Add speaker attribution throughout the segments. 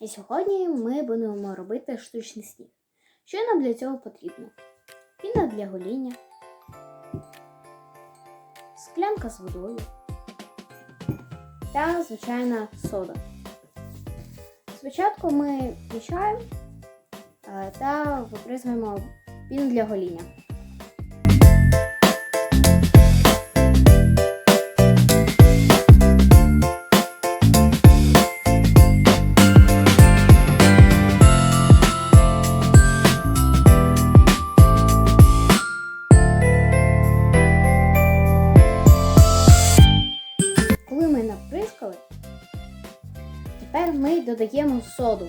Speaker 1: І сьогодні ми будемо робити штучний сніг. Що нам для цього потрібно? Піна для гоління, склянка з водою та звичайна сода. Спочатку ми мішаємо е, та виприскуємо піну для гоління. Тепер ми додаємо соду.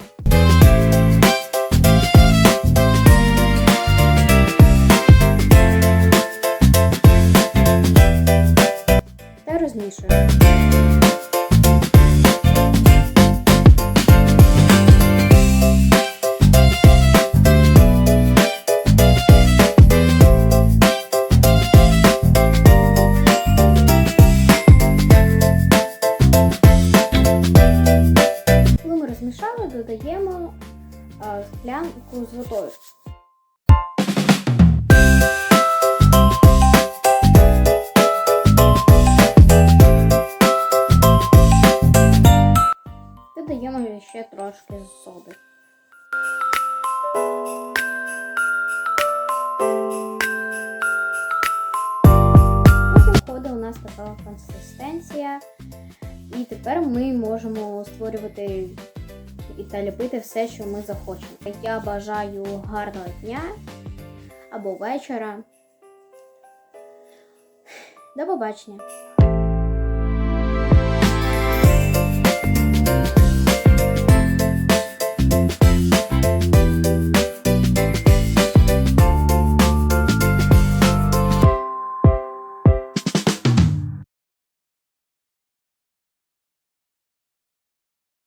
Speaker 1: Та розмішуємо. Додаємо е, склянку з водою. Додаємо ще трошки соди. Потім у нас така консистенція. І тепер ми можемо створювати і та любити все, що ми захочемо. Я бажаю гарного дня або вечора. До побачення!